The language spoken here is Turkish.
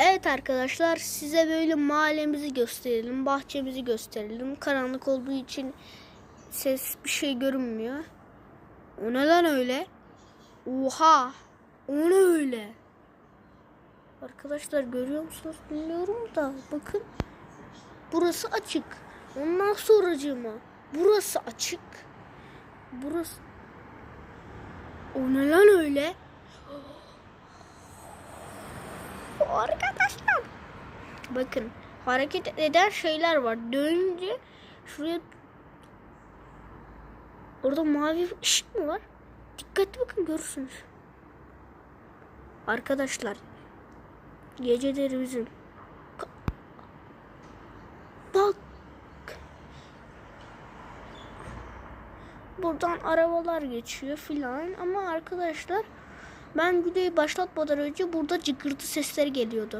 Evet arkadaşlar size böyle mahallemizi gösterelim, bahçemizi gösterelim. Karanlık olduğu için ses bir şey görünmüyor. O neden öyle? Oha! O ne öyle? Arkadaşlar görüyor musunuz bilmiyorum da bakın. Burası açık. Ondan sonracığıma burası açık. Burası O ne lan öyle? Arkadaşlar. Bakın hareket eden şeyler var. Dönünce şuraya Orada mavi ışık mı var? Dikkatli bakın görürsünüz. Arkadaşlar geceleri bizim Bak Buradan arabalar geçiyor filan ama arkadaşlar ben videoyu başlatmadan önce burada cıkırtı sesleri geliyordu.